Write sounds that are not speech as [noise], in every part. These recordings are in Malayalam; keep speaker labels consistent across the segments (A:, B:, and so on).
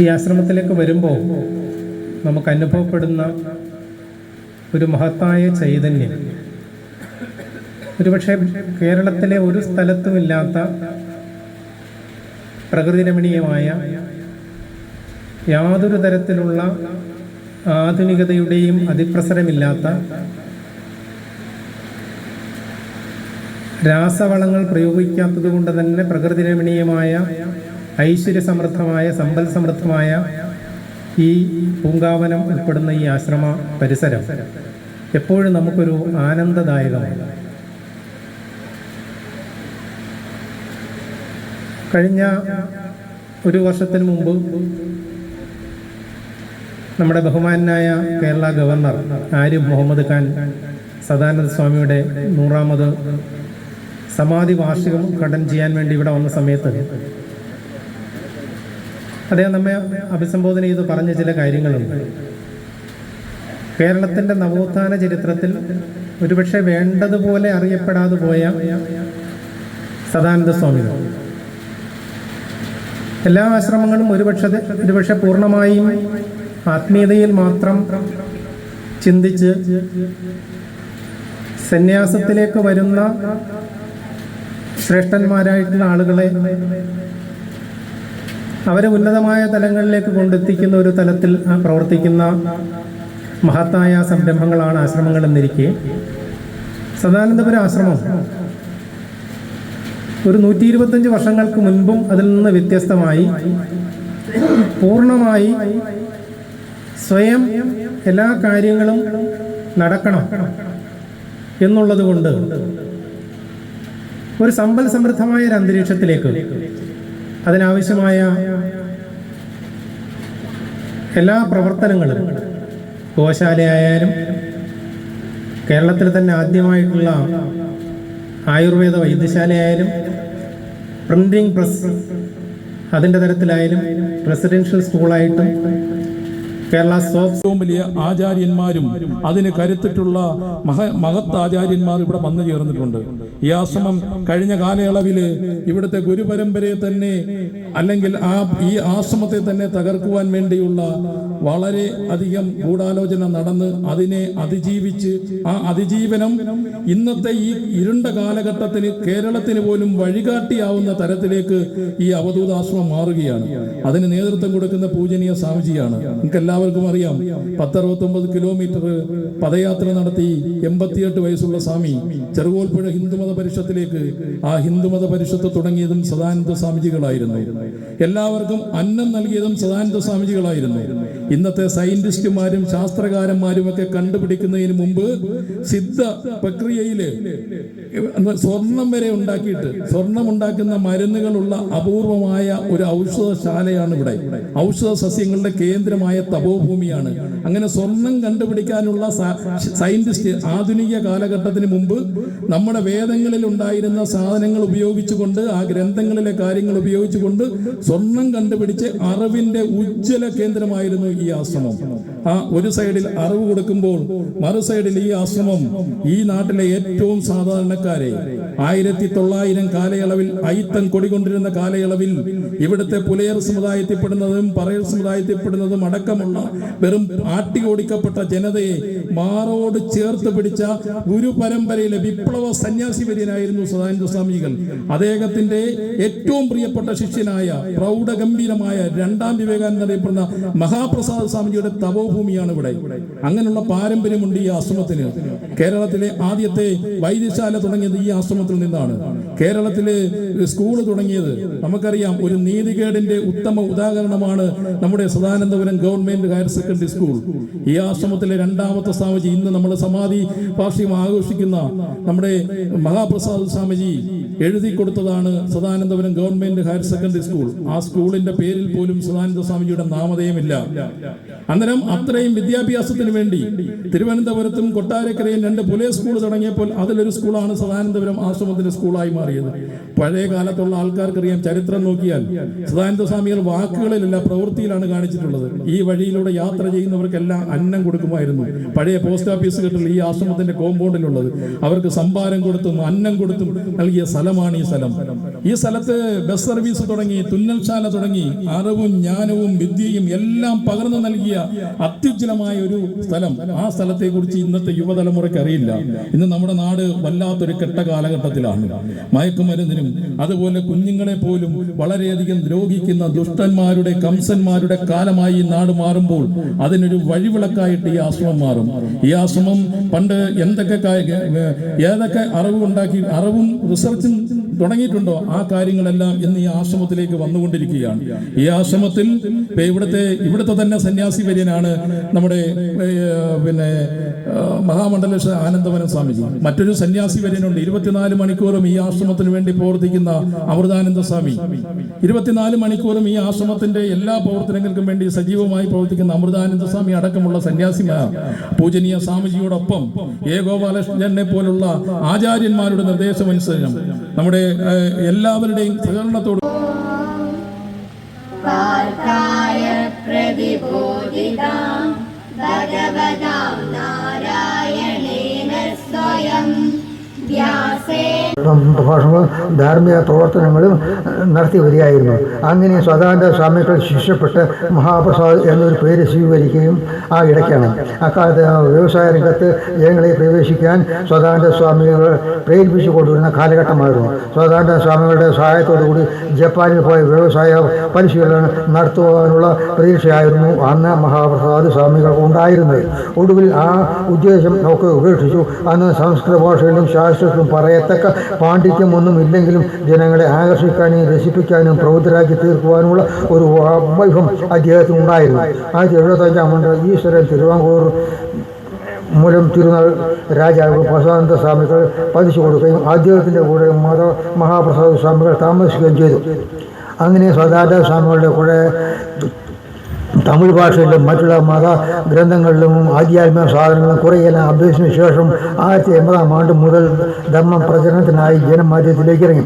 A: ഈ ആശ്രമത്തിലേക്ക് വരുമ്പോൾ നമുക്ക് അനുഭവപ്പെടുന്ന ഒരു മഹത്തായ ചൈതന്യം. ഒരുപക്ഷെ കേരളത്തിലെ ഒരു സ്ഥലത്തുമില്ലാത്ത പ്രകൃതി രമണീയമായ യാതൊരു തരത്തിലുള്ള ആധുനികതയുടെയും അതിപ്രസരമില്ലാത്ത രാസവളങ്ങൾ പ്രയോഗിക്കാത്തത് കൊണ്ട് തന്നെ പ്രകൃതി രമണീയമായ ഐശ്വര്യസമൃദ്ധമായ സമ്പൽ സമൃദ്ധമായ ഈ പൂങ്കാവനം ഉൾപ്പെടുന്ന ഈ ആശ്രമ പരിസരം എപ്പോഴും നമുക്കൊരു ആനന്ദദായകമാണ്. കഴിഞ്ഞ ഒരു വർഷത്തിന് മുമ്പ് നമ്മുടെ ബഹുമാനായ കേരള ഗവർണർ ആരിഫ് മുഹമ്മദ് ഖാൻ സദാനന്ദ സ്വാമിയുടെ നൂറാമത് സമാധി വാർഷികം ഉദ്ഘാടനം ചെയ്യാൻ വേണ്ടി ഇവിടെ വന്ന സമയത്ത് അദ്ദേഹം നമ്മെ അഭിസംബോധന ചെയ്ത് പറഞ്ഞ ചില കാര്യങ്ങളുണ്ട്. കേരളത്തിന്റെ നവോത്ഥാന ചരിത്രത്തിൽ ഒരുപക്ഷെ വേണ്ടതുപോലെ അറിയപ്പെടാതെ പോയ സദാനന്ദ സ്വാമികൾ. എല്ലാ ആശ്രമങ്ങളും ഒരുപക്ഷെ ഒരുപക്ഷെ പൂർണമായും ആത്മീയതയിൽ മാത്രം ചിന്തിച്ച് സന്യാസത്തിലേക്ക് വരുന്ന ശ്രേഷ്ഠന്മാരായിട്ടുള്ള ആളുകളെ അവരെ ഉന്നതമായ തലങ്ങളിലേക്ക് കൊണ്ടെത്തിക്കുന്ന ഒരു തലത്തിൽ പ്രവർത്തിക്കുന്ന മഹത്തായ സംരംഭങ്ങളാണ് ആശ്രമങ്ങൾ എന്നിരിക്കെ സദാനന്ദപുര ആശ്രമം ഒരു നൂറ്റി ഇരുപത്തഞ്ച് വർഷങ്ങൾക്ക് മുൻപും അതിൽ നിന്ന് വ്യത്യസ്തമായി പൂർണമായി സ്വയം എല്ലാ കാര്യങ്ങളും നടക്കണം എന്നുള്ളത് കൊണ്ട് ഒരു സമ്പൽ സമൃദ്ധമായ ഒരു അന്തരീക്ഷത്തിലേക്ക് അതിനാവശ്യമായ എല്ലാ പ്രവർത്തനങ്ങളും ഗോശാലയായാലും കേരളത്തിൽ തന്നെ ആദ്യമായിട്ടുള്ള ആയുർവേദ വൈദ്യശാലയായാലും പ്രിന്റിംഗ് പ്രസ് അതിന്റെ തരത്തിലായാലും റെസിഡൻഷ്യൽ സ്കൂളായിട്ടും കേരള
B: ഏറ്റവും വലിയ ആചാര്യന്മാരും അതിന് കരുത്തിട്ടുള്ള മഹ മഹത്ത് ആചാര്യന്മാർ ഇവിടെ വന്നു ചേർന്നിട്ടുണ്ട്. ഈ ആശ്രമം കഴിഞ്ഞ കാലയളവിൽ ഇവിടുത്തെ ഗുരുപരമ്പരയെ തന്നെ അല്ലെങ്കിൽ ആ ഈ ആശ്രമത്തെ തന്നെ തകർക്കുവാൻ വേണ്ടിയുള്ള വളരെ അധികം ഗൂഢാലോചന നടന്ന് അതിനെ അതിജീവിച്ച് ആ അതിജീവനം ഇന്നത്തെ ഈ ഇരുണ്ട കാലഘട്ടത്തിന് കേരളത്തിന് പോലും വഴികാട്ടിയാവുന്ന തരത്തിലേക്ക് ഈ അവധൂതാശ്രമം മാറുകയാണ്. അതിന് നേതൃത്വം കൊടുക്കുന്ന പൂജനീയ സ്വാമിജിയാണ്. നിങ്ങൾക്ക് എല്ലാവർക്കും അറിയാം. പത്തറുപത്തൊമ്പത് കിലോമീറ്റർ പദയാത്ര നടത്തി എൺപത്തിയെട്ട് വയസ്സുള്ള സ്വാമി ചെറുകോൽപ്പുഴ ഹിന്ദുമത പരിഷത്തിലേക്ക് ആ ഹിന്ദുമത പരിഷത്ത് തുടങ്ങിയതും സദാനന്ദ സ്വാമിജികളായിരുന്നു. എല്ലാവർക്കും അന്നം നൽകിയതും സദാനന്ദ സ്വാമിജികളായിരുന്നു. ഇന്നത്തെ സയന്റിസ്റ്റുമാരും ശാസ്ത്രകാരന്മാരും ഒക്കെ കണ്ടുപിടിക്കുന്നതിന് മുമ്പ് സിദ്ധ പ്രക്രിയയിൽ സ്വർണം വരെ ഉണ്ടാക്കിയിട്ട് സ്വർണം ഉണ്ടാക്കുന്ന മരുന്നുകളുള്ള അപൂർവമായ ഒരു ഔഷധശാലയാണ് ഇവിടെ. ഔഷധ സസ്യങ്ങളുടെ കേന്ദ്രമായ തപോഭൂമിയാണ് അങ്ങനെ സ്വർണം കണ്ടുപിടിക്കാനുള്ള സയന്റിസ്റ്റ് ആധുനിക കാലഘട്ടത്തിന് മുമ്പ് നമ്മുടെ വേദങ്ങളിൽ ഉണ്ടായിരുന്ന സാധനങ്ങൾ ഉപയോഗിച്ചുകൊണ്ട് ആ ഗ്രന്ഥങ്ങളിലെ കാര്യങ്ങൾ ഉപയോഗിച്ചുകൊണ്ട് സ്വർണം കണ്ടുപിടിച്ച് അറിവിന്റെ ഉജ്ജ്വല കേന്ദ്രമായിരുന്നു ഈ ആശ്രമം. ആ ഒരു സൈഡിൽ അറിവ് കൊടുക്കുമ്പോൾ മറു സൈഡിൽ ഈ ആശ്രമം ഈ നാട്ടിലെ ഏറ്റവും സാധാരണക്കാരെ ആയിരത്തി തൊള്ളായിരം കാലയളവിൽ അയിത്തൻ കൊടികൊണ്ടിരുന്ന കാലയളവിൽ ഇവിടുത്തെ പുലയർ സമുദായത്തിൽപ്പെടുന്നതും പറയർ സമുദായത്തിൽപ്പെടുന്നതും അടക്കമുള്ള വെറും ആട്ടി ഓടിക്കപ്പെട്ട ജനതയെ മാറോട് ചേർത്ത് പിടിച്ച ഗുരു പരമ്പരയിലെ വിപ്ലവ സന്യാസി വര്യനായിരുന്നു സദാനന്ദ സ്വാമികൾ. അദ്ദേഹത്തിന്റെ ഏറ്റവും പ്രിയപ്പെട്ട ശിഷ്യനായ പ്രൗഢഗംഭീരമായ രണ്ടാം വിവേകാനന്ദ അറിയപ്പെടുന്ന മഹാപ്രസാദ സ്വാമിജിയുടെ തപോഭൂമിയാണ് ഇവിടെ അങ്ങനെയുള്ള പാരമ്പര്യമുണ്ട് ഈ ആശ്രമത്തിന്. കേരളത്തിലെ ആദ്യത്തെ വൈദ്യശാല തുടങ്ങിയത് ഈ ആശ്രമത്തിൽ നിന്നാണ്. കേരളത്തിലെ സ്കൂൾ തുടങ്ങിയത്. നമുക്കറിയാം ഒരു നീതികേടിന്റെ ഉത്തമ ഉദാഹരണമാണ് നമ്മുടെ Sadanandapuram government higher secondary school. ഈ ആശ്രമത്തിലെ രണ്ടാമത്തെ സ്വാമിജി ഇന്ന് നമ്മുടെ സമാധി വാർഷികം ആഘോഷിക്കുന്ന നമ്മുടെ മഹാപ്രസാദ് സ്വാമിജി എഴുതി കൊടുത്തതാണ് Sadanandapuram government higher secondary school. ആ സ്കൂളിന്റെ പേരിൽ പോലും സദാനന്ദ സ്വാമിജിയുടെ നാമധേയമില്ല. അന്നേരം അത്രയും വിദ്യാഭ്യാസത്തിന് വേണ്ടി തിരുവനന്തപുരത്തും കൊട്ടാരക്കരയും രണ്ട് പുലയ സ്കൂൾ തുടങ്ങിയപ്പോൾ അതിലൊരു സ്കൂളാണ് സദാനന്ദപുരം ആശ്രമത്തിന്റെ സ്കൂളായി മാറിയത്. പഴയ കാലത്തുള്ള ആൾക്കാർക്കറിയാം ചരിത്രം നോക്കിയാൽ സദാനന്ദ സ്വാമികൾ വാക്കുകളിലല്ല പ്രവൃത്തിയിലാണ് കാണിച്ചിട്ടുള്ളത്. ഈ വഴിയിലൂടെ യാത്ര ചെയ്യുന്നവർക്കെല്ലാം അന്നം കൊടുക്കുമായിരുന്നു. പഴയ പോസ്റ്റ് ഓഫീസ് കെട്ടിൽ ഈ ആശ്രമത്തിന്റെ കോമ്പൗണ്ടിലുള്ളത് അവർക്ക് സംഭാരം കൊടുത്തും അന്നം കൊടുത്തും നൽകിയ സ്ഥലമാണ് ഈ സ്ഥലം. ഈ സ്ഥലത്ത് ബസ് സർവീസ് തുടങ്ങി തുന്നൽശാല തുടങ്ങി അറിവും ജ്ഞാനവും വിദ്യയും എല്ലാം പകർന്നു നൽകിയ അത്യുജ്വലമായ ഒരു സ്ഥലം. ആ സ്ഥലത്തെ കുറിച്ച് ഇന്നത്തെ യുവതലമുറയ്ക്ക് അറിയില്ല. ഇന്ന് നമ്മുടെ നാട് വല്ലാത്തൊരു കെട്ട കാലഘട്ടത്തിലാണ്. മയക്കുമരുന്നിനും അതുപോലെ കുഞ്ഞുങ്ങളെ പോലും വളരെയധികം ദ്രോഹിക്കുന്ന ദുഷ്ടന്മാരുടെ കംസന്മാരുടെ കാലമായി ഈ നാട് മാറുമ്പോൾ അതിനൊരു വഴിവിളക്കായിട്ട് ഈ ആശ്രമം മാറും. ഈ ആശ്രമം പണ്ട് എന്തൊക്കെ ഏതൊക്കെ അറിവ് ഉണ്ടാക്കി അറിവും റിസർച്ചും തുടങ്ങിയിട്ടുണ്ടോ ആ കാര്യങ്ങളെല്ലാം ഇന്ന് ഈ ആശ്രമത്തിലേക്ക് വന്നുകൊണ്ടിരിക്കുകയാണ്. ഈ ആശ്രമത്തിൽ ഇവിടുത്തെ ഇവിടുത്തെ തന്നെ സന്യാസി വര്യനാണ് നമ്മുടെ പിന്നെ മഹാമണ്ഡല ആനന്ദവനം സ്വാമിജി. മറ്റൊരു സന്യാസി വര്യനുണ്ട്. ഇരുപത്തിനാല് മണിക്കൂറും ഈ ആശ്രമത്തിന് വേണ്ടി പ്രവർത്തിക്കുന്ന അമൃതാനന്ദ സ്വാമി. ഇരുപത്തിനാല് മണിക്കൂറും ഈ ആശ്രമത്തിന്റെ എല്ലാ പ്രവർത്തനങ്ങൾക്കും വേണ്ടി സജീവമായി പ്രവർത്തിക്കുന്ന അമൃതാനന്ദ സ്വാമി അടക്കമുള്ള സന്യാസിമാർ പൂജനീയ സ്വാമിജിയോടൊപ്പം എ ഗോപാലകൃഷ്ണനെ പോലുള്ള ആചാര്യന്മാരുടെ നിർദ്ദേശമനുസരണം നമ്മുടെ എല്ലാവരുടെയും സഹകരണത്തോട്
C: ഭഗവതാം നാരായണേന സ്വയം ധ്യാന
D: പ്രഭാഷണങ്ങളും ധാർമ്മിക പ്രവർത്തനങ്ങളും നടത്തി വരികയായിരുന്നു. അങ്ങനെ സദാനന്ദ സ്വാമികൾ ശിക്ഷപ്പെട്ട് മഹാപ്രസാദ് എന്നൊരു പേര് സ്വീകരിക്കുകയും ആ ഇടയ്ക്കാണ്. അക്കാലത്ത് വ്യവസായ രംഗത്ത് ജനങ്ങളെ പ്രവേശിക്കാൻ സദാനന്ദ സ്വാമികൾ പ്രേരിപ്പിച്ചു കൊണ്ടുവരുന്ന കാലഘട്ടമായിരുന്നു. സദാനന്ദ സ്വാമികളുടെ സഹായത്തോടുകൂടി ജപ്പാനിൽ പോയ വ്യവസായ പരിശീലനം നടത്തുവാനുള്ള പ്രതീക്ഷയായിരുന്നു അന്ന് മഹാപ്രസാദ് സ്വാമികൾ ഉണ്ടായിരുന്നത്. ഒടുവിൽ ആ ഉദ്ദേശം നമുക്ക് ഉപേക്ഷിച്ചു. അന്ന് സംസ്കൃത ഭാഷയിലും ശാസ്ത്രത്തിലും പറയത്തക്ക പാണ്ഡിത്യമൊന്നും ഇല്ലെങ്കിലും ജനങ്ങളെ ആകർഷിക്കാനും രസിപ്പിക്കാനും പ്രബുദ്ധരാക്കി തീർക്കുവാനുമുള്ള ഒരു വൈഭവം അദ്ദേഹത്തിന് ഉണ്ടായിരുന്നു ആയിരത്തി എഴുപത്തഞ്ചാം ആണ്ട് ഈശ്വരൻ തിരുവാങ്കൂർ മൂലം തിരുനാൾ രാജാവ് പ്രസാദ സ്വാമികൾ പതിച്ചു കൊടുക്കുകയും അദ്ദേഹത്തിന്റെ കൂടെ മത മഹാപ്രസാദ സ്വാമികൾ താമസിക്കുകയും ചെയ്തു. അങ്ങനെ സദാചാര സ്വാമികളുടെ കൂടെ തമിഴ് ഭാഷയിലും മറ്റുള്ള മത ഗ്രന്ഥങ്ങളിലും ആധ്യാത്മിക സാധനങ്ങളും കുറേയെല്ലാം അഭ്യസിച്ചതിനു ശേഷം ആയിരത്തി എൺപതാം ആണ്ട് മുതൽ ധർമ്മ പ്രചരണത്തിനായി ജനമാധ്യമത്തിലേക്ക് ഇറങ്ങി.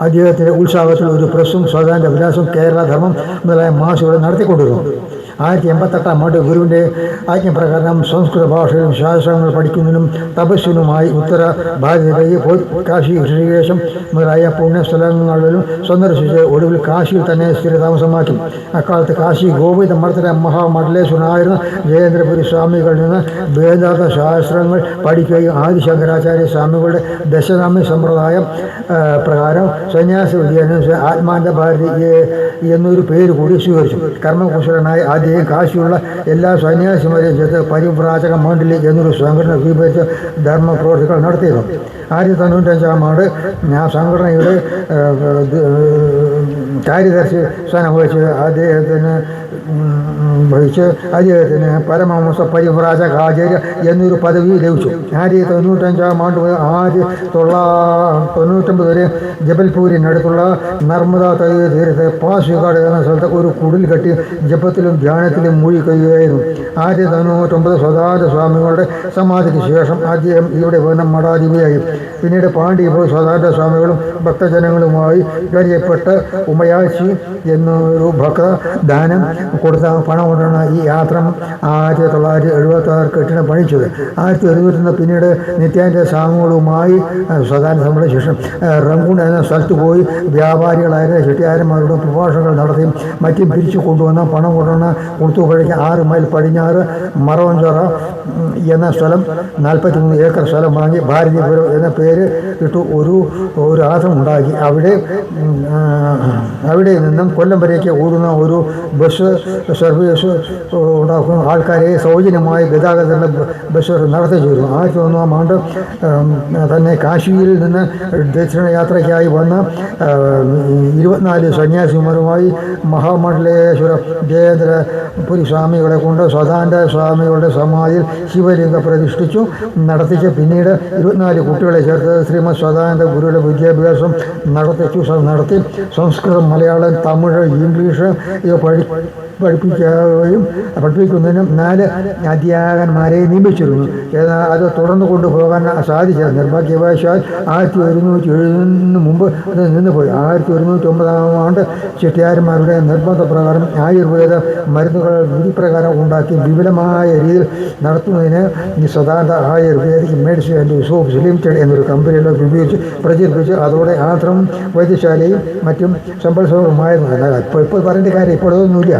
D: അദ്ദേഹത്തിന്റെ ഉത്സാഹത്തിൽ ഒരു പ്രസ്സും സ്വതാന്ത്ര വിലാസം കേരള ധർമ്മം മുതലായ മാസികളും നടത്തിക്കൊണ്ടിരുന്നു. ആയിരത്തി എൺപത്തെട്ടാം ആണ്ട് ഗുരുവിന്റെ ആജ്ഞപ്രകാരം സംസ്കൃത ഭാഷയിലും ശാസ്ത്രങ്ങൾ പഠിക്കുന്നതിനും തപസ്സിനുമായി ഉത്തര ഭാരതത്തിലേക്ക് പോയി. കാശി ഋഷികേശം മുതലായ പുണ്യസ്ഥലങ്ങളിലും സന്ദർശിച്ച് ഒടുവിൽ കാശിയിൽ തന്നെ സ്ഥിരതാമസമാക്കി. അക്കാലത്ത് കാശി ഗോവിന്ദ മഠത്തിലെ മഹാമണ്ഡലേശ്വരനായിരുന്ന ജയേന്ദ്രപുരി സ്വാമികളിൽ നിന്ന് വേദാന്ത ശാസ്ത്രങ്ങൾ പഠിക്കുകയും ആദിശങ്കരാചാര്യ സ്വാമികളുടെ ദശനാമി സമ്പ്രദായം പ്രകാരം സന്യാസി വിദ്യാഭ്യാസം ആത്മാന്റെ ഭാരതി എന്നൊരു പേര് കൂടി സ്വീകരിച്ചു. കർമ്മകുശലനായി ആദ്യം കാശിയുള്ള എല്ലാ സന്യാസിമാരെയും ചേർത്ത് പരിവ്രാജക മണ്ഡലി എന്നൊരു സംഘടന രൂപീകരിച്ച് ധർമ്മ പ്രവർത്തികൾ നടത്തിയിരുന്നു. ആയിരത്തി തൊണ്ണൂറ്റഞ്ചാം ആണ്ട് ആ സംഘടനയുടെ കാര്യദർശി സ്ഥാനം വഹിച്ച് അദ്ദേഹത്തിന് വഹിച്ച് അദ്ദേഹത്തിന് പരമഹംസ പരിവ്രാജക ആചാര്യ എന്നൊരു പദവി ലഭിച്ചു. ആയിരത്തി തൊണ്ണൂറ്റഞ്ചാം ആണ്ട് മുതൽ ആയിരത്തി തൊള്ളാ തൊണ്ണൂറ്റൊമ്പത് വരെ ജബൽപൂരിനടുത്തുള്ള നർമ്മദ തൈ തീരത്ത് പാസ്വികാട് എന്ന സ്ഥലത്ത് ഒരു കുടിൽ കെട്ടി ജപത്തിലും ധ്യാനത്തിലും മൂഴി കഴിയുകയായിരുന്നു ആയിരത്തി തൊണ്ണൂറ്റൊമ്പത് സ്വതാര സ്വാമികളുടെ സമാധിക്ക് ശേഷം അദ്ദേഹം ഇവിടെ വന്ന മഠാധിപതിയായി. പിന്നീട് പാണ്ഡ്യ സ്വതാര സ്വാമികളും ഭക്തജനങ്ങളുമായി പരിചയപ്പെട്ട് ഉമയാശി എന്നൊരു ഭക്ത ദാനം കൊടുത്ത പണം കൊണ്ടാണ് ഈ യാത്ര ആയിരത്തി തൊള്ളായിരത്തി എഴുപത്തി ആറ് കെട്ടിടം പണിച്ചത്. ആയിരത്തി എഴുപത്തിന്ന് പിന്നീട് നിത്യാന്റെ സ്വാമികളുമായി സ്വകാര്യ സമ്മേളന ശേഷം റംഗൂൺ എന്ന സ്ഥലത്ത് പോയി വ്യാപാരികളായ ചെട്ടിയാരന്മാരുടെ പ്രഭാഷണങ്ങൾ നടത്തിയും മറ്റും പിരിച്ചു കൊണ്ടുവന്ന പണം കൊണ്ടുവന്ന കുളത്തൂപ്പുഴയ്ക്ക് ആറ് മൈൽ പടിഞ്ഞാറ് മറവഞ്ചോറ എന്ന സ്ഥലം നാൽപ്പത്തി മൂന്ന് ഏക്കർ സ്ഥലം വാങ്ങി ഭാരതീപുരം എന്ന പേര് ഇട്ടു ഒരു ഒരു ആശ്രമം ഉണ്ടാക്കി. അവിടെ അവിടെ നിന്നും കൊല്ലം വരേക്ക് ഓടുന്ന ഒരു ബസ് സർവീസ് ഉണ്ടാക്കുന്ന ആൾക്കാരെ സൗജന്യമായി ഗതാഗതം ബസ് നടത്തി ചെയ്തു ആയിരത്തി ഒന്നാം ആണ്ട് തന്നെ കാശിയിൽ നിന്ന് ദക്ഷിണയാത്രയ്ക്കായി വന്ന ഉം, ഇരുപത്തിനാല് സന്യാസിമാരുമായി മഹാമണ്ഡലേശ്വര ജയേന്ദ്ര പുരി സ്വാമികളെ കൊണ്ട് സദാനന്ദ സ്വാമികളുടെ സമാധിയിൽ ശിവലിംഗ പ്രതിഷ്ഠിച്ചു നടത്തിച്ച് പിന്നീട് ഇരുപത്തിനാല് കുട്ടികളെ ചേർത്ത് ശ്രീമദ് സദാനന്ദ ഗുരുവിന്റെ വിദ്യാഭ്യാസം നടത്തിച്ചു. നടത്തി സംസ്കൃതം മലയാളം തമിഴ് ഇംഗ്ലീഷ് ഇത് പഠി പഠിപ്പിക്കുകയും പഠിപ്പിക്കുന്നതിനും നാല് അധ്യാപകന്മാരെ നിയമിച്ചിരുന്നു. എന്നാൽ അത് തുടർന്ന് കൊണ്ടുപോകാൻ സാധിച്ചില്ല. നിർഭാഗ്യവശാൽ ആയിരത്തി ഒരുന്നൂറ്റി എഴുതുന്നതിന് മുമ്പ് അത് നിന്നുപോയി. ആയിരത്തി ഒരുന്നൂറ്റി ഒമ്പതാം ആണ്ട് ചെട്ടിയാരന്മാരുടെ നിർബന്ധപ്രകാരം ആയുർവേദ മരുന്നുകൾ വിധിപ്രകാരം ഉണ്ടാക്കി വിപുലമായ രീതിയിൽ നടത്തുന്നതിന് Sadananda ayurvedic medicine and soaps limited എന്നൊരു കമ്പനിയിലോ രൂപീകരിച്ച് പ്രചരിപ്പിച്ച് അതോടെ ആശ്രമം വൈദ്യശാലയും മറ്റും സമ്പത്സവമായിരുന്നു എന്നാൽ ഇപ്പോൾ ഇപ്പോൾ പറയേണ്ട കാര്യം ഇപ്പോഴൊന്നുമില്ല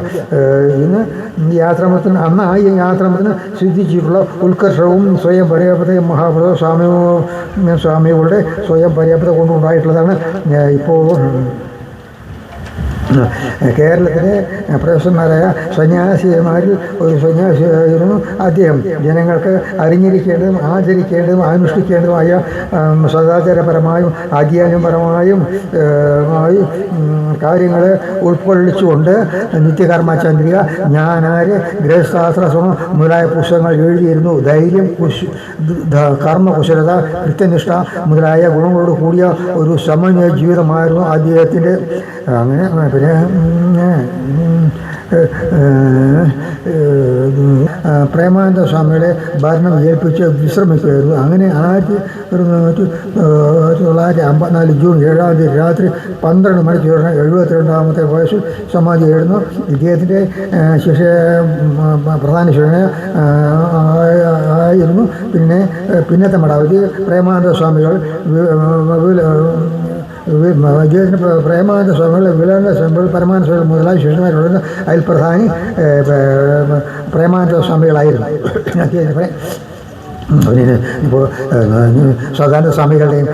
D: ഇന്ന് ഈ ആശ്രമത്തിന് അന്ന് ഈ ആശ്രമത്തിന് സിദ്ധിച്ചിട്ടുള്ള ഉത്കർഷവും സ്വയം പര്യാപ്ത മഹാപ്രഭു സ്വാമി സ്വാമികളുടെ സ്വയം പര്യാപ്തത കൊണ്ടുണ്ടായിട്ടുള്ളതാണ് ഇപ്പോൾ [laughs] കേരളത്തിലെ പ്രൊഫസർമാരായ സന്യാസിമാരിൽ ഒരു സന്യാസിയായിരുന്നു അദ്ദേഹം. ജനങ്ങൾക്ക് അറിഞ്ഞിരിക്കേണ്ടതും ആചരിക്കേണ്ടതും അനുഷ്ഠിക്കേണ്ടതുമായ സദാചാരപരമായും ആധ്യാനപരമായും ആയി കാര്യങ്ങൾ ഉൾക്കൊള്ളിച്ചുകൊണ്ട് നിത്യകർമ്മചന്ദ്രിക ജ്ഞാനാര് ഗ്രഹശാസ്ത്ര മുതലായ പുസ്തകങ്ങൾ എഴുതിയിരുന്നു. ധൈര്യം കുശ് കർമ്മകുശലത കൃത്യനിഷ്ഠ മുതലായ ഗുണങ്ങളോട് കൂടിയ ഒരു സമന്വയ ജീവിതമായിരുന്നു അദ്ദേഹത്തിന്റെ അങ്ങനെ. പ്രേമാനന്ദ സ്വാമിയുടെ ഭരണം ഏൽപ്പിച്ച് വിശ്രമിക്കുകയായിരുന്നു. അങ്ങനെ ആയിരത്തി തൊള്ളായിരത്തി അമ്പത്തിനാല് ജൂൺ ഏഴാം തീയതി രാത്രി പന്ത്രണ്ട് മണിക്ക് ശേഷം എഴുപത്തിരണ്ടാമത്തെ വയസ്സിൽ സമാധി സമാധിയായിരുന്നു ഇദ്ദേഹത്തിന്റെ ശിക്ഷ പ്രധാന ശിഷ്യന് ആയിരുന്നു. പിന്നെ പിന്നത്തെ മടാവധി പ്രേമാനന്ദ സ്വാമികൾ പ്ര- പ്രേമാനന്ദ സ്വാമികൾ വിലാനന്ദ സ്വാമികൾ പരമാനന്ദ സ്വാമികൾ മുതലായ ശിഷ്യന്മാരുള്ള അതിൽ പ്രധാനി പ്രേമാനന്ദ സ്വാമികളായിരുന്നു. അദ്ദേഹത്തിന് പറ- അതിന് ഇപ്പോൾ സദാനന്ദ സ്വാമികളുടെയും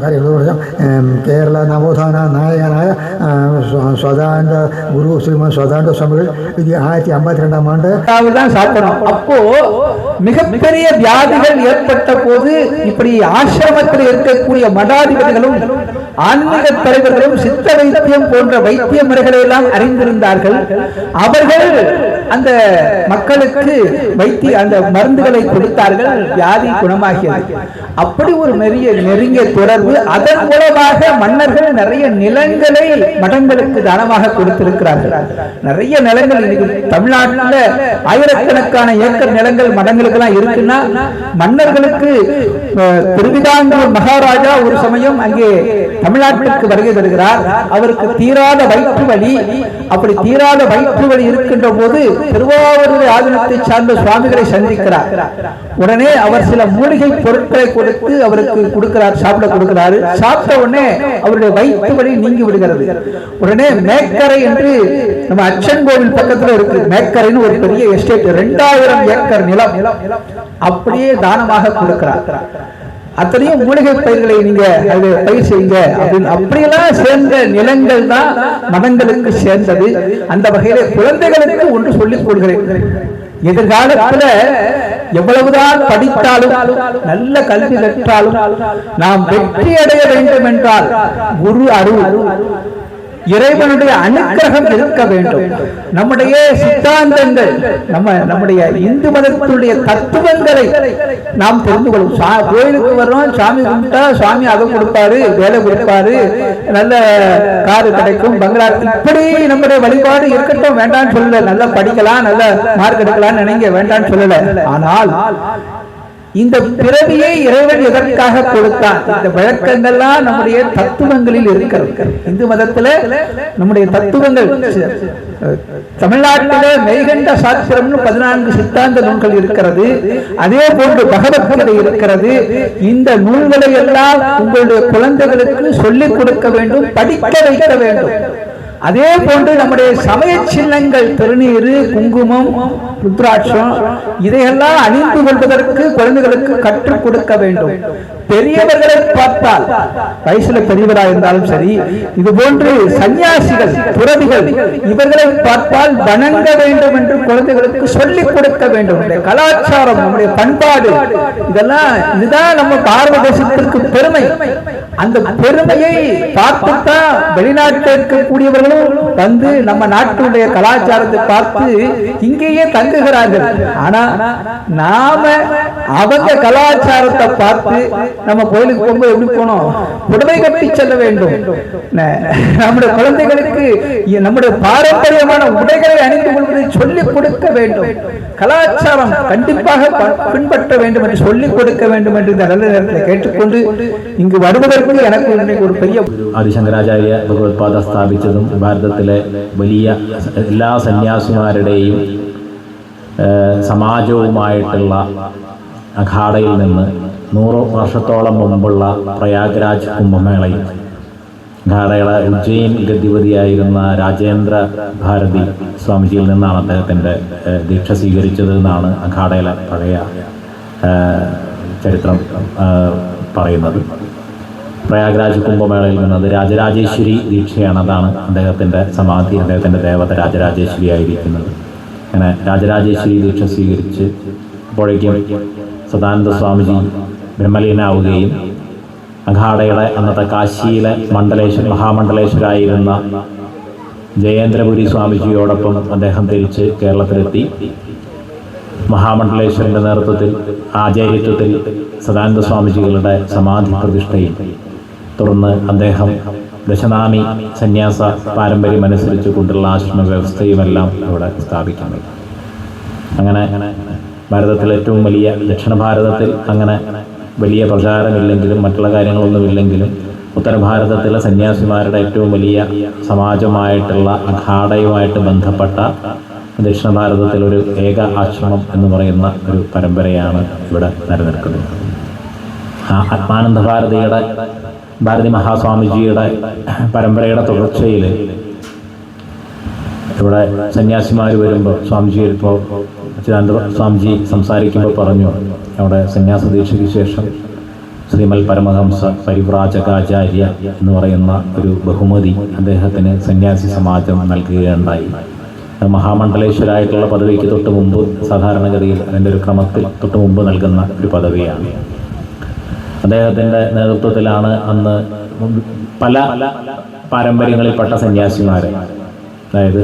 D: കാര്യങ്ങൾ പറഞ്ഞാൽ ഏം, കേരള നവോത്ഥാന നായകനായ ആ, സ്വ- സദാനന്ദ ഗുരു ശ്രീമത് സദാനന്ദ സ്വാമികൾ ഇത് ആയിരത്തി അമ്പത്തിരണ്ടാം ஆண்டு
E: தான் சாப்பிடணும் அப்போ மிகப்பெரிய வியாதிகள் ஏற்பட்ட போது இப்படி ஆசிரமத்தில் இருக்கக்கூடிய மடாதிபதிகளும் ஆன்மீக தலைவர்களும் சித்த வைத்தியம் போன்ற வைத்திய முறைகளை எல்லாம் அறிந்திருந்தார்கள் அவர்கள் அந்த மக்களுக்கு வைத்திய அந்த மருந்துகளை கொடுத்தார்கள் வியாதி குணமாகியது. அப்படி ஒரு நெறிய நெருங்கிய தொடர்பு அதன் மூலமாக மன்னர்கள் நிறைய நிலங்களை மடங்களுக்கு தானமாக கொடுத்திருக்கிறார்கள். நிறைய நிலங்கள் இன்னைக்கு தமிழ்நாட்டில் ஆயிரக்கணக்கான ஏக்கர் நிலங்கள் மடங்களுக்கு எல்லாம் இருக்குன்னா மன்னர்களுக்கு திருவிதாங்கூர் மகாராஜா ஒரு சமயம் அங்கே தமிழ்நாட்டிற்கு வருகை தருகிறார். அவருக்கு தீராத வயிற்று வலி அப்படி தீராத வயிற்று வலி இருக்கின்ற போது திருவாவூர் ஆதீனத்தை சார்ந்த சுவாமிகளை சந்திக்கிறார். உடனே அவர் சில மூலிகை பொருட்களை கொடுத்து அவருக்கு கொடுக்கிறார் சாப்பிட கொடுக்கிறாரு. சாப்பிட்ட உடனே அவருடைய வயிற்று வழி நீங்கி விடுகிறது. உடனே மேக்கரை என்று நம்ம அச்சன் கோவில் பக்கத்துல இருக்கு. மேக்கரைன்னு ஒரு பெரிய எஸ்டேட் ரெண்டாயிரம் ஏக்கர் நிலம். அப்படியே தானமாக கொடுக்கிறார். அத்தனையும் மூலிகை பயிர்களை நீங்க அது பயிர் செய்யுங்க. அப்படின்னு அப்படியெல்லாம் சேர்ந்த நிலங்கள் தான் மதங்களுக்கு சேர்ந்தது. அந்த வகையில குழந்தைகளுக்கு ஒன்று சொல்லிக் கொள்கிறேன் எதிர்காலத்துல எவ்வளவுதான் படித்தாலும் நல்ல கல்வி கற்றாலும் நாம் வெற்றி அடைய வேண்டும் என்றால் குரு அருள் இறைவனுடைய அனுக்கிரகம் இருக்க வேண்டும். நம்முடைய சித்தாந்தங்கள் நம்ம நம்முடைய இந்து மதத்தினுடைய தத்துவங்களை நாம் தெரிந்து கொள்ளும் சா- கோயிலுக்கு வர்றோம் சாமி கும்பிட்டா சாமி அதை கொடுப்பாரு வேலை கொடுப்பாரு நல்ல காரு கிடைக்கும் பங்களா இப்படி நம்முடைய வழிபாடு இருக்கட்டும் வேண்டாம்னு சொல்லல. நல்லா படிக்கலாம் நல்ல மார்க் எடுக்கலாம்னு நினைங்க வேண்டாம்னு சொல்லல. ஆனால் இந்த பிறவியை இறைவன் எதற்காக கொடுத்தான்? இந்த விளக்கங்கள்லாம் நம்முடைய தத்துவங்களில் இருக்கிறது. இந்து மதத்துல நம்முடைய தத்துவங்கள் தமிழ்நாட்டில தமிழ்நாட்டிலே மெய்கண்ட சாஸ்திரம்னு பதினான்கு சித்தாந்த நூல்கள் இருக்கிறது. அதே போன்று பகவத்கீதை இருக்கிறது. இந்த நூல்களை எல்லாம் உங்களுடைய குழந்தைகளுக்கு சொல்லிக் கொடுக்க வேண்டும் படிக்க வைக்க வேண்டும். அதே போன்று நம்முடைய சமய சின்னங்கள் திருநீரு குங்குமம் ருத்ராட்சம் இதையெல்லாம் அணிந்து கொள்வதற்கு குழந்தைகளுக்கு கற்றுக் கொடுக்க வேண்டும். பெரியவர்களை பார்த்தால் வயசுல பெரியவராக இருந்தாலும் சரி இது போன்று சன்னியாசிகள் துறவிகள் இவர்களை பார்த்தால் வணங்க வேண்டும் என்று குழந்தைகளுக்கு சொல்லிக் கொடுக்க வேண்டும். கலாச்சாரம் நம்முடைய பண்பாடு இதெல்லாம் இதுதான் நம்ம பாரத தேசத்திற்கு பெருமை. அந்த பெருமையை பார்த்துத்தான் வெளிநாட்டில் இருக்கக்கூடியவர்களும் வந்து நம்ம நாட்டினுடைய கலாச்சாரத்தை பார்த்து இங்கேயே தங்குகிறார்கள். ஆனா நாம அவங்க கலாச்சாரத்தை பார்த்து நம்ம கோயிலுக்கு போகும்போது எப்படி போனோம்? புடவை கட்டி செல்ல வேண்டும். நம்முடைய குழந்தைகளுக்கு நம்முடைய பாரம்பரியமான உடைகளை அணிந்து கொள்வதை சொல்லிக் கொடுக்க வேண்டும். கலாச்சாரம் கண்டிப்பாக பின்பற்ற வேண்டும் என்று சொல்லிக் கொடுக்க வேண்டும் என்று இந்த நல்ல நேரத்தில் கேட்டுக்கொண்டு இங்கு வருவதற்கு எனக்கு இன்னைக்கு ஒரு பெரிய
F: ആദിശങ്കരാചാര്യ ഭഗവത്പാദ സ്ഥാപിച്ചതും ഭാരതത്തിലെ വലിയ എല്ലാ സന്യാസിമാരുടെയും ഏഹ്, സമാജവുമായിട്ടുള്ള അഖാഡയിൽ നിന്ന് നൂറ് വർഷത്തോളം മുമ്പുള്ള പ്രയാഗ്രാജ് കുംഭമേളയിൽ ഖാഡയുടെ ഉജ്ജയിൻ ഗദ്ധിപതിയായിരുന്ന രാജേന്ദ്ര ഭാരതി സ്വാമിജിയിൽ നിന്നാണ് അദ്ദേഹത്തിൻ്റെ ഏഹ്, ദീക്ഷ സ്വീകരിച്ചത് എന്നാണ് അഖാഡയിലെ പഴയ ഏഹ്, ചരിത്രം ഏഹ്, പറയുന്നത് പ്രയാഗ്രാജ് കുംഭമേളയിൽ നിന്നത് രാജരാജേശ്വരി ദീക്ഷയാണ് അതാണ് അദ്ദേഹത്തിന്റെ സമാധി അദ്ദേഹത്തിന്റെ ദേവത രാജരാജേശ്വരി ആയിരിക്കുന്നത്. അങ്ങനെ രാജരാജേശ്വരി ദീക്ഷ സ്വീകരിച്ച് അപ്പോഴേക്കും സദാനന്ദ സ്വാമിജി ബ്രഹ്മലീനാവുകയും അഖാഡയുടെ അന്നത്തെ കാശിയിലെ മണ്ഡലേശ്വര മഹാമണ്ഡലേശ്വരായിരുന്ന ജയേന്ദ്രപുരി സ്വാമിജിയോടൊപ്പം അദ്ദേഹം തിരിച്ച് കേരളത്തിലെത്തി. മഹാമണ്ഡലേശ്വരന്റെ നേതൃത്വത്തിൽ ആചാര്യത്വത്തിൽ സദാനന്ദ സ്വാമിജികളുടെ സമാധി പ്രതിഷ്ഠയും തുടർന്ന് അദ്ദേഹം ദശനാമി സന്യാസ പാരമ്പര്യമനുസരിച്ച് കൊണ്ടുള്ള ആശ്രമ വ്യവസ്ഥയുമെല്ലാം ഇവിടെ സ്ഥാപിക്കുന്നത് അങ്ങനെ ഭാരതത്തിലെ ഏറ്റവും വലിയ ദക്ഷിണ ഭാരതത്തിൽ അങ്ങനെ വലിയ പ്രചാരമില്ലെങ്കിലും മറ്റുള്ള കാര്യങ്ങളൊന്നുമില്ലെങ്കിലും ഉത്തര ഭാരതത്തിലെ സന്യാസിമാരുടെ ഏറ്റവും വലിയ സമാജമായിട്ടുള്ള അഖാഡയുമായിട്ട് ബന്ധപ്പെട്ട ദക്ഷിണ ഭാരതത്തിൽ ഒരു ഏക ആശ്രമം എന്ന് പറയുന്ന ഒരു പരമ്പരയാണ് ഇവിടെ നിലനിൽക്കുന്നത്. ആ ആത്മാനന്ദ ഭാരതിയുടെ ഭാരതി മഹാസ്വാമിജിയുടെ പരമ്പരയുടെ തുടർച്ചയിൽ ഇവിടെ സന്യാസിമാർ വരുമ്പോൾ സ്വാമിജി ഇപ്പോൾ ചിദാനന്ദ സ്വാമിജി സംസാരിക്കുമ്പോൾ പറഞ്ഞു. അവിടെ സന്യാസ ദീക്ഷയ്ക്ക് ശേഷം ശ്രീമൽ പരമഹംസ പരിവ്രാജകാചാര്യ എന്ന് പറയുന്ന ഒരു ബഹുമതി അദ്ദേഹത്തിന് സന്യാസി സമാജം നൽകുകയുണ്ടായി. മഹാമണ്ഡലേശ്വരായിട്ടുള്ള പദവിക്ക് തൊട്ട് മുമ്പ് സാധാരണഗതിയിൽ അതിന്റെ ഒരു ക്രമത്തിൽ തൊട്ട് മുമ്പ് നൽകുന്ന ഒരു പദവിയാണ്. അദ്ദേഹത്തിന്റെ നേതൃത്വത്തിലാണ് അന്ന് പല പാരമ്പര്യങ്ങളിൽപ്പെട്ട സന്യാസിമാരെ. അതായത്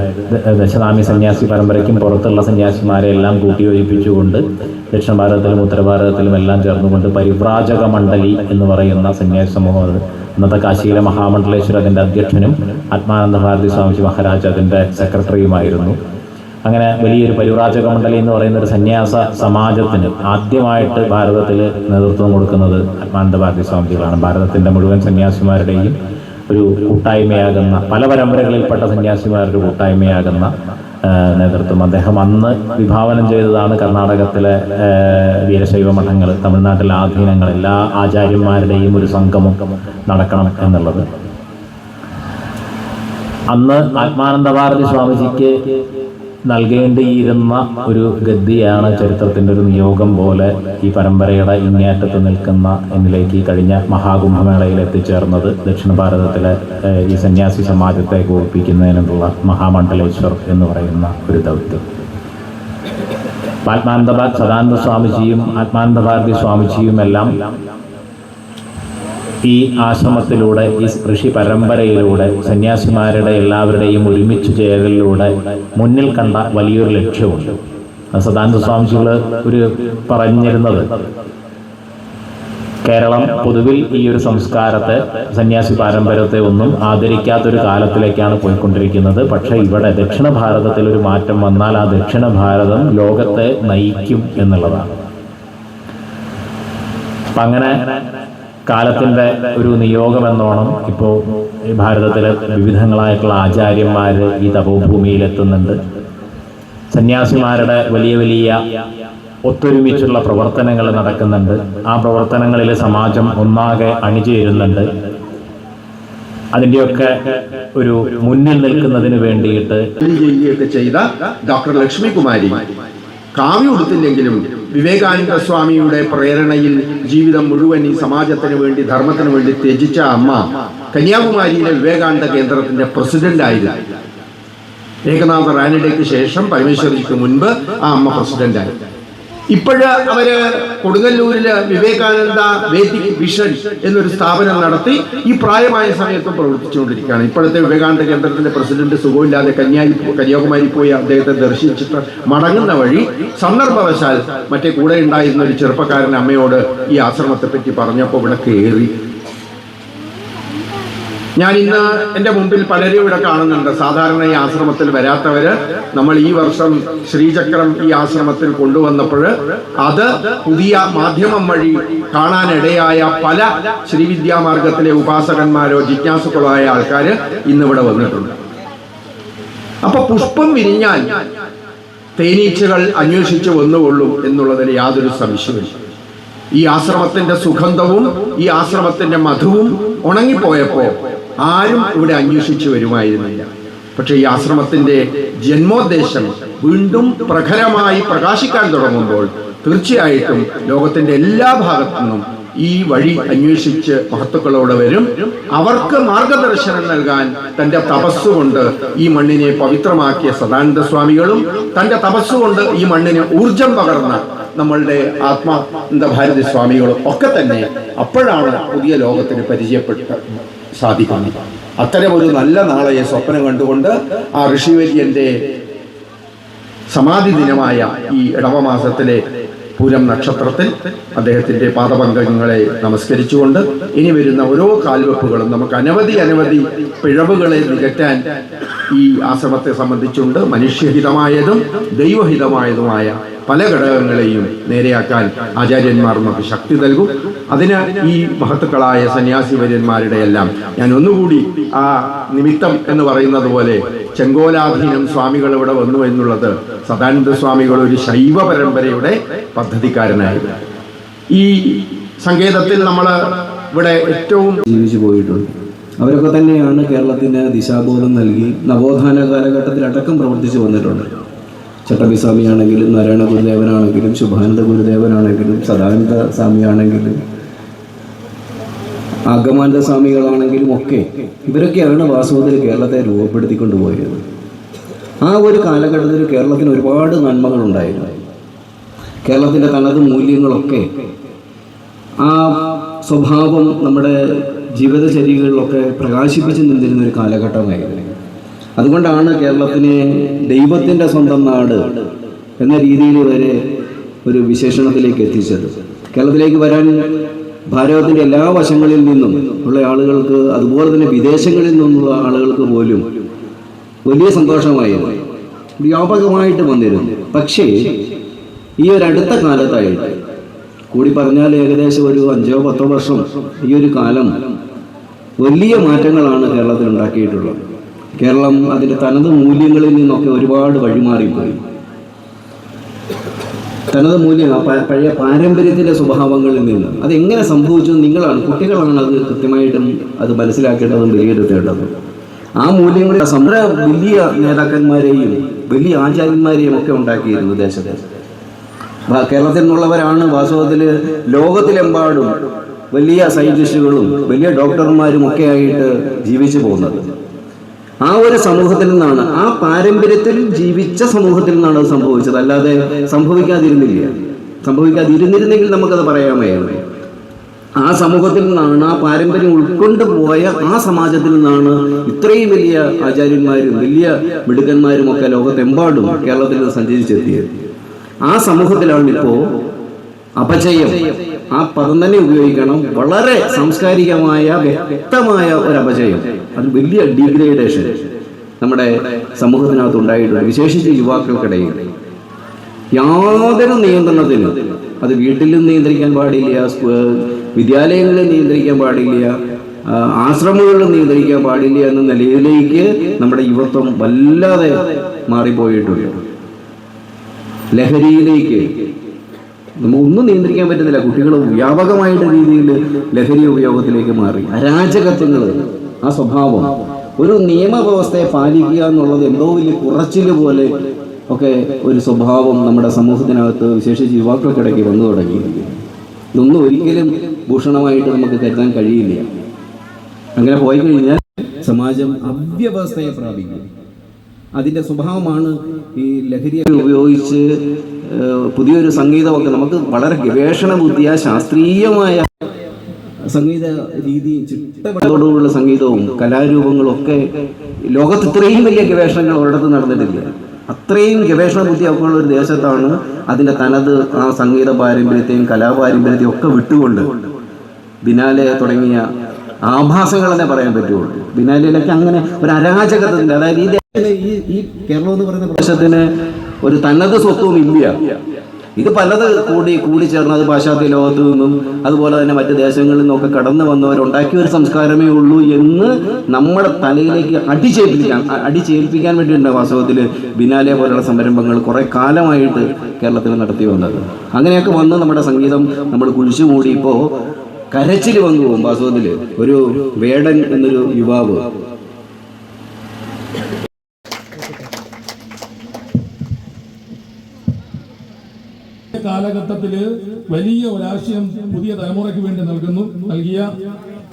F: ദശനാമി സന്യാസി പരമ്പരയ്ക്കും പുറത്തുള്ള സന്യാസിമാരെ എല്ലാം കൂട്ടിയോജിപ്പിച്ചുകൊണ്ട് ദക്ഷിണ ഭാരതത്തിലും ഉത്തരഭാരതത്തിലും എല്ലാം ചേർന്നുകൊണ്ട് പരിവ്രാജക മണ്ഡലി എന്ന് പറയുന്ന സന്യാസി സമൂഹം ഇന്നത്തെ കാശിയിലെ മഹാമണ്ഡലേശ്വര അതിന്റെ അധ്യക്ഷനും ആത്മാനന്ദ ഭാരതി സ്വാമിജി മഹാരാജ് അതിന്റെ സെക്രട്ടറിയുമായിരുന്നു. അങ്ങനെ വലിയൊരു പരിവ്രാജക മണ്ഡലി എന്ന് പറയുന്ന ഒരു സന്യാസ സമാജത്തിന് ആദ്യമായിട്ട് ഭാരതത്തിൽ നേതൃത്വം കൊടുക്കുന്നത് ആത്മാനന്ദ ഭാരതി സ്വാമിജികളാണ്. ഭാരതത്തിന്റെ മുഴുവൻ സന്യാസിമാരുടെയും ഒരു കൂട്ടായ്മയാകുന്ന പല പരമ്പരകളിൽപ്പെട്ട സന്യാസിമാരുടെ കൂട്ടായ്മയാകുന്ന നേതൃത്വം. അദ്ദേഹം അന്ന് വിഭാവനം ചെയ്തതാണ് കർണാടകത്തിലെ വീരശൈവ മഠങ്ങൾ തമിഴ്നാട്ടിലെ ആധീനങ്ങൾ എല്ലാ ആചാര്യന്മാരുടെയും ഒരു സംഗമം നടക്കണം എന്നുള്ളത്. അന്ന് ആത്മാനന്ദ ഭാരതി സ്വാമിജിക്ക് നൽകേണ്ടിയിരുന്ന ഒരു ഗദ്ദിയാണ് ചരിത്രത്തിന്റെ ഒരു നിയോഗം പോലെ ഈ പരമ്പരയുടെ ഇങ്ങേറ്റത്ത് നിൽക്കുന്ന എന്നിലേക്ക് കഴിഞ്ഞ മഹാകുംഭമേളയിൽ എത്തിച്ചേർന്നത് ദക്ഷിണ ഭാരതത്തിലെ ഈ സന്യാസി സമാജത്തെ കോർപ്പിക്കുന്നതിനുള്ള മഹാമണ്ഡലേശ്വർ എന്ന് പറയുന്ന ഒരു ദൗത്യം. ആത്മാനന്ദ സദാനന്ദ സ്വാമിജിയും ആത്മാനന്ദ ഭാരതി സ്വാമിജിയും എല്ലാം ഈ ആശ്രമത്തിലൂടെ ഈ ഋഷി പരമ്പരയിലൂടെ സന്യാസിമാരുടെ എല്ലാവരുടെയും ഒരുമിച്ച് ചേരലിലൂടെ മുന്നിൽ കണ്ട വലിയൊരു ലക്ഷ്യമുണ്ട്. സദാനന്ദ സ്വാമിജികൾ ഒരു പറഞ്ഞിരുന്നത്. കേരളം പൊതുവിൽ ഈ ഒരു സംസ്കാരത്തെ സന്യാസി പാരമ്പര്യത്തെ ഒന്നും ആദരിക്കാത്തൊരു കാലത്തിലേക്കാണ് പോയിക്കൊണ്ടിരിക്കുന്നത്. പക്ഷേ ഇവിടെ ദക്ഷിണ ഭാരതത്തിൽ ഒരു മാറ്റം വന്നാൽ ആ ദക്ഷിണ ഭാരതം ലോകത്തെ നയിക്കും എന്നുള്ളതാണ്. അപ്പം അങ്ങനെ കാലത്തിന്റെ ഒരു നിയോഗം എന്നോണം ഇപ്പോൾ ഈ ഭാരതത്തിലെ വിവിധങ്ങളായിട്ടുള്ള ആചാര്യന്മാർ ഈ തപോഭൂമിയിലെത്തുന്നുണ്ട്. സന്യാസിമാരുടെ വലിയ വലിയ ഒത്തൊരുമിച്ചുള്ള പ്രവർത്തനങ്ങൾ നടക്കുന്നുണ്ട്. ആ പ്രവർത്തനങ്ങളിൽ സമാജം ഒന്നാകെ അണിചേരുന്നുണ്ട്. അതിന്റെയൊക്കെ ഒരു മുന്നിൽ നിൽക്കുന്നതിന് വേണ്ടിയിട്ട്
G: ചെയ്ത ഡോക്ടർ ലക്ഷ്മികുമാരി കാവ്യ ഉടുത്തില്ലെങ്കിലും വിവേകാനന്ദ സ്വാമിയുടെ പ്രേരണയിൽ ജീവിതം മുഴുവൻ ഈ സമാജത്തിന് വേണ്ടി ധർമ്മത്തിന് വേണ്ടി ത്യജിച്ച അമ്മ കന്യാകുമാരിയിലെ വിവേകാനന്ദ കേന്ദ്രത്തിന്റെ പ്രസിഡന്റ് ആയിരുന്നു. ഏകനാഥ റാനഡേക്ക് ശേഷം പരമേശ്വരിക്ക് മുൻപ് ആ അമ്മ പ്രസിഡന്റായി ഇപ്പോഴ് അവർ കൊടുങ്ങല്ലൂരിൽ വിവേകാനന്ദ വേദിക് വിഷൻ എന്നൊരു സ്ഥാപനം നടത്തി ഈ പ്രായമായ സമയത്തും പ്രവർത്തിച്ചുകൊണ്ടിരിക്കുകയാണ്. ഇപ്പോഴത്തെ വിവേകാനന്ദ കേന്ദ്രത്തിന്റെ പ്രസിഡന്റ് സുഖമില്ലാതെ കന്യായി കന്യാകുമാരി പോയി അദ്ദേഹത്തെ ദർശിച്ചിട്ട് മടങ്ങുന്ന വഴി സന്ദർഭവശാൽ മറ്റേ കൂടെ ഉണ്ടായിരുന്ന ഒരു ചെറുപ്പക്കാരൻ അമ്മയോട് ഈ ആശ്രമത്തെ പറ്റി പറഞ്ഞപ്പോൾ ഇവിടെ കയറി ഞാൻ ഇന്ന് എന്റെ മുമ്പിൽ പലരും ഇവിടെ കാണുന്നുണ്ട്. സാധാരണ ഈ ആശ്രമത്തിൽ വരാത്തവര് നമ്മൾ ഈ വർഷം ശ്രീചക്രം ഈ ആശ്രമത്തിൽ കൊണ്ടുവന്നപ്പോൾ അത് പുതിയ മാധ്യമം വഴി കാണാനിടയായ പല ശ്രീവിദ്യാമാർഗത്തിലെ ഉപാസകന്മാരോ ജിജ്ഞാസുക്കളോ ആയ ആൾക്കാര് ഇന്നിവിടെ വന്നിട്ടുണ്ട്. അപ്പൊ പുഷ്പം വിരിഞ്ഞാൽ തേനീച്ചകൾ അന്വേഷിച്ചു വന്നുകൊള്ളും എന്നുള്ളതിൽ യാതൊരു സംശയമില്ല ഈ ആശ്രമത്തിന്റെ സുഗന്ധവും ഈ ആശ്രമത്തിന്റെ മധുവും ഉണങ്ങിപ്പോയപ്പോ ആരും ഇവിടെ അന്വേഷിച്ചു വരുമായിരുന്നില്ല. പക്ഷെ ഈ ആശ്രമത്തിന്റെ ജന്മോദ്ദേശം വീണ്ടും പ്രഖരമായി പ്രകാശിക്കാൻ തുടങ്ങുമ്പോൾ തീർച്ചയായിട്ടും ലോകത്തിന്റെ എല്ലാ ഭാഗത്തു നിന്നും ഈ വഴി അന്വേഷിച്ച് മഹത്തുക്കളോട് വരും. അവർക്ക് മാർഗദർശനം നൽകാൻ തന്റെ തപസ്സുകൊണ്ട് ഈ മണ്ണിനെ പവിത്രമാക്കിയ സദാനന്ദ സ്വാമികളും തന്റെ തപസ്സുകൊണ്ട് ഈ മണ്ണിന് ഊർജം പകർന്ന നമ്മളുടെ ആത്മാ ഭാരതി സ്വാമികളും ഒക്കെ തന്നെ അപ്പോഴാണ് പുതിയ ലോകത്തിന് പരിചയപ്പെട്ട് സാധിക്കുന്നത് അത്തരം ഒരു നല്ല നാളെ സ്വപ്നം കണ്ടുകൊണ്ട് ആ ഋഷിവര്യന്റെ സമാധി ദിനമായ ഈ ഇടവമാസത്തിലെ പൂരം നക്ഷത്രത്തിൽ അദ്ദേഹത്തിന്റെ പാദപങ്കങ്ങളെ നമസ്കരിച്ചുകൊണ്ട് ഇനി വരുന്ന ഓരോ കാൽവെപ്പുകളും നമുക്ക് അനവധി അനവധി പിഴവുകളെ നികറ്റാൻ ഈ ആശ്രമത്തെ സംബന്ധിച്ചുണ്ട്. മനുഷ്യഹിതമായതും ദൈവഹിതമായതുമായ പല ഘടകങ്ങളെയും നേരെയാക്കാൻ ആചാര്യന്മാർ നമുക്ക് ശക്തി നൽകും. അതിന് ഈ മഹത്തുക്കളായ സന്യാസിവര്യന്മാരുടെ എല്ലാം ഞാൻ ഒന്നുകൂടി ആ നിമിത്തം എന്ന് പറയുന്നത് പോലെ ചെങ്കോലാധീനം സ്വാമികൾ ഇവിടെ വന്നു എന്നുള്ളത് സദാനന്ദ സ്വാമികൾ ഒരു ശൈവ പരമ്പരയുടെ പദ്ധതിക്കാരനായിരുന്നു. ഈ സങ്കേതത്തിൽ നമ്മൾ ഇവിടെ ഏറ്റവും
H: ജീവിച്ചു പോയിട്ടുണ്ട്. അവരൊക്കെ തന്നെയാണ് കേരളത്തിന് ദിശാബോധം നൽകി നവോത്ഥാന കാലഘട്ടത്തിൽ അടക്കം പ്രവർത്തിച്ചു വന്നിട്ടുണ്ട്. ചട്ടമ്പിസ്വാമി സ്വാമിയാണെങ്കിലും നാരായണ ഗുരുദേവനാണെങ്കിലും ശുഭാനന്ദ ഗുരുദേവനാണെങ്കിലും സദാനന്ദ സ്വാമിയാണെങ്കിലും ആഗമാനന്ദ സ്വാമികളാണെങ്കിലും ഒക്കെ ഇവരൊക്കെയാണ് വാസ്തവത്തിൽ കേരളത്തെ രൂപപ്പെടുത്തിക്കൊണ്ട് പോയത്. ആ ഒരു കാലഘട്ടത്തിൽ കേരളത്തിന് ഒരുപാട് നന്മകൾ ഉണ്ടായിരുന്നു കേരളത്തിന്റെ തനത് മൂല്യങ്ങളൊക്കെ ആ സ്വഭാവം നമ്മുടെ ജീവിതചര്യകളിലൊക്കെ പ്രകാശിപ്പിച്ച് നിന്നിരുന്ന ഒരു കാലഘട്ടമായിരുന്നു. അതുകൊണ്ടാണ് കേരളത്തിനെ ദൈവത്തിന്റെ സ്വന്തം നാട് എന്ന രീതിയിൽ വരെ ഒരു വിശേഷണത്തിലേക്ക് എത്തിച്ചത്. കേരളത്തിലേക്ക് വരാൻ ഭാരതത്തിന്റെ എല്ലാ വശങ്ങളിൽ നിന്നും ഉള്ള ആളുകൾക്ക് അതുപോലെ തന്നെ വിദേശങ്ങളിൽ നിന്നുള്ള ആളുകൾക്ക് പോലും വലിയ സന്തോഷമായി വ്യാപകമായിട്ട് വന്നിരുന്നു. പക്ഷേ ഈ ഒരു അടുത്ത കാലത്തായിട്ട് കൂടി പറഞ്ഞാൽ ഏകദേശം ഒരു അഞ്ചോ പത്തോ വർഷം ഈ ഒരു കാലം വലിയ മാറ്റങ്ങളാണ് കേരളത്തിൽ ഉണ്ടാക്കിയിട്ടുള്ളത്. കേരളം അതിന്റെ തനത് മൂല്യങ്ങളിൽ നിന്നൊക്കെ ഒരുപാട് വഴിമാറിപ്പോയി. തനത് മൂല്യം പഴയ പാരമ്പര്യത്തിന്റെ സ്വഭാവങ്ങളിൽ നിന്ന്. അതെങ്ങനെ സംഭവിച്ചു നിങ്ങളാണ് കുട്ടികളാണ് അത് കൃത്യമായിട്ടും അത് മനസ്സിലാക്കേണ്ടതും വിലയിരുത്തേണ്ടതും. ആ മൂല്യങ്ങളിൽ സമര വലിയ നേതാക്കന്മാരെയും വലിയ ആചാര്യന്മാരെയും ഒക്കെ ഉണ്ടാക്കിയിരുന്നു ദേശത്തെ. കേരളത്തിൽ നിന്നുള്ളവരാണ് വാസ്തവത്തിൽ ലോകത്തിലെമ്പാടും വലിയ സയന്റിസ്റ്റുകളും വലിയ ഡോക്ടർമാരും ഒക്കെ ആയിട്ട് ജീവിച്ചു പോകുന്നത്. ആ ഒരു സമൂഹത്തിൽ നിന്നാണ് ആ പാരമ്പര്യത്തിൽ ജീവിച്ച സമൂഹത്തിൽ നിന്നാണ് അത് സംഭവിച്ചത്. അല്ലാതെ സംഭവിക്കാതിരുന്നില്ല. സംഭവിക്കാതിരുന്നിരുന്നെങ്കിൽ നമുക്കത് പറയാമായിരുന്നു. ആ സമൂഹത്തിൽ നിന്നാണ് ആ പാരമ്പര്യം ഉൾക്കൊണ്ട് പോയ ആ സമാജത്തിൽ നിന്നാണ് ഇത്രയും വലിയ ആചാര്യന്മാരും വലിയ മിടുക്കന്മാരും ഒക്കെ ലോകത്തെമ്പാടും കേരളത്തിൽ സഞ്ചരിച്ചെത്തിയത്. ആ സമൂഹത്തിലാണ് ഇപ്പോ അപചയം. ആ പദം തന്നെ ഉപയോഗിക്കണം. വളരെ സാംസ്കാരികമായ വ്യക്തമായ ഒരു അപചയം. അത് വലിയ ഡീഗ്രേഡേഷൻ നമ്മുടെ സമൂഹത്തിനകത്ത് ഉണ്ടായിട്ടുണ്ട്. വിശേഷിച്ച് യുവാക്കൾക്കിടയിൽ യാതൊരു നിയന്ത്രണത്തിനും അത് വീട്ടിലും നിയന്ത്രിക്കാൻ പാടില്ല വിദ്യാലയങ്ങളിൽ നിയന്ത്രിക്കാൻ പാടില്ല ആശ്രമങ്ങളിൽ നിയന്ത്രിക്കാൻ പാടില്ല എന്ന നിലയിലേക്ക് നമ്മുടെ യുവത്വം വല്ലാതെ മാറിപ്പോയിട്ടുണ്ട്. ലഹരിയിലേക്ക് നമുക്കൊന്നും നിയന്ത്രിക്കാൻ പറ്റുന്നില്ല. കുട്ടികൾ വ്യാപകമായിട്ട് രീതിയിൽ ലഹരി ഉപയോഗത്തിലേക്ക് മാറി. അരാജകത്വങ്ങൾ ആ സ്വഭാവം. ഒരു നിയമവ്യവസ്ഥയെ പാലിക്കുക എന്നുള്ളത് എന്തോ വലിയ കുറച്ചിൽ പോലെ ഒക്കെ ഒരു സ്വഭാവം നമ്മുടെ സമൂഹത്തിനകത്ത് വിശേഷിച്ച് യുവാക്കൾക്കിടയ്ക്ക് വന്നു തുടങ്ങി ഇതൊന്നും ഒരിക്കലും ഭൂഷണമായിട്ട് നമുക്ക് കരുതാൻ കഴിയില്ല. അങ്ങനെ പോയി കഴിഞ്ഞാൽ സമാജം അവ്യവസ്ഥയെ പ്രാപിക്കും. അതിന്റെ സ്വഭാവമാണ് ഈ ലഹരിയെ ഉപയോഗിച്ച് പുതിയൊരു സംഗീതമൊക്കെ നമുക്ക് വളരെ ഗവേഷണ ബുദ്ധിയ ശാസ്ത്രീയമായ സംഗീത രീതി ചിട്ടയോടുള്ള സംഗീതവും കലാരൂപങ്ങളും ഒക്കെ ലോകത്ത് ഇത്രയും വലിയ ഗവേഷണങ്ങൾ ഒരിടത്ത് നടന്നിട്ടില്ല. അത്രയും ഗവേഷണ ബുദ്ധി ഒക്കെയുള്ള ഒരു ദേശത്താണ് അതിന്റെ തനത് ആ സംഗീത പാരമ്പര്യത്തെയും കലാപാരമ്പര്യത്തെയും ഒക്കെ വിട്ടുകൊണ്ട് ബിനാലെ തുടങ്ങിയ ആഭാസങ്ങൾ തന്നെ പറയാൻ പറ്റുള്ളൂ. ബിനാലിയിലൊക്കെ അങ്ങനെ ഒരു അരാജകത്വത്തിന്റെ അതായത് ഈ ഈ ഈ കേരളം എന്ന് പറയുന്ന പ്രദേശത്തിന് ഒരു തനത് സ്വത്വം ഇല്ല ഇത് പലത് കൂടി കൂടിച്ചേർന്ന് അത് പാശ്ചാത്യ ലോകത്ത് നിന്നും അതുപോലെ തന്നെ മറ്റ് ദേശങ്ങളിൽ നിന്നൊക്കെ കടന്നു വന്നവരുണ്ടാക്കിയ ഒരു സംസ്കാരമേ ഉള്ളൂ എന്ന് നമ്മുടെ തലയിലേക്ക് അടിച്ചേൽപ്പിക്കാൻ അടിച്ചേൽപ്പിക്കാൻ വേണ്ടിയിട്ടുണ്ട് വാസ്തവത്തിൽ ബിനാലെ പോലുള്ള സംരംഭങ്ങൾ കുറേ കാലമായിട്ട് കേരളത്തിൽ നടത്തി വന്നത്. അങ്ങനെയൊക്കെ വന്ന് നമ്മുടെ സംഗീതം നമ്മൾ കുഴിച്ചു മൂടി ഇപ്പോൾ കരച്ചിൽ വന്നു പോകും വാസ്തവത്തിൽ. ഒരു വേടൻ എന്നൊരു യുവാവ്
B: കാലഘട്ടത്തിൽ വലിയ ഒരാശയം പുതിയ തലമുറയ്ക്ക് വേണ്ടി നൽകുന്നു. നൽകിയ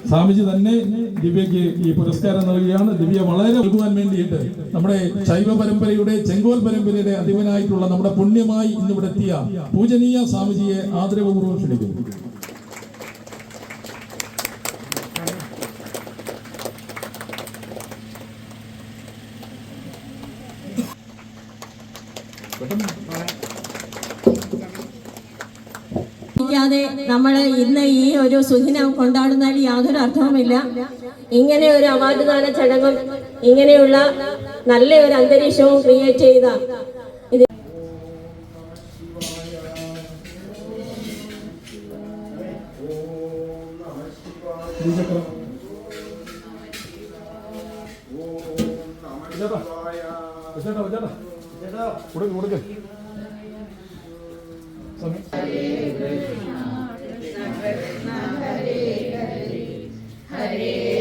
B: സ്വാമിജി തന്നെ ദിവ്യയ്ക്ക് ഈ പുരസ്കാരം നൽകുകയാണ്. ദിവ്യ വളരെ നൽകുവാൻ വേണ്ടിയിട്ട് നമ്മുടെ ശൈവ പരമ്പരയുടെ ചെങ്കോൽ പരമ്പരയുടെ അധിപനായിട്ടുള്ള നമ്മുടെ പുണ്യമായി ഇന്നിവിടെ എത്തിയ പൂജനീയ സ്വാമിജിയെ ആദരവപൂർവം ക്ഷണിക്കുന്നു ാതെ
I: നമ്മൾ ഇന്ന് ഈ ഒരു സുദിനം കൊണ്ടാടുന്നതിൽ യാതൊരു അർത്ഥവുമില്ല. ഇങ്ങനെ ഒരു അവാർഡ് ദാന ചടങ്ങും ഇങ്ങനെയുള്ള നല്ല ഒരു അന്തരീക്ഷവും ക്രിയേറ്റ് ചെയ്ത
B: കൊടുക്ക് കൊടുക്ക്
C: हरे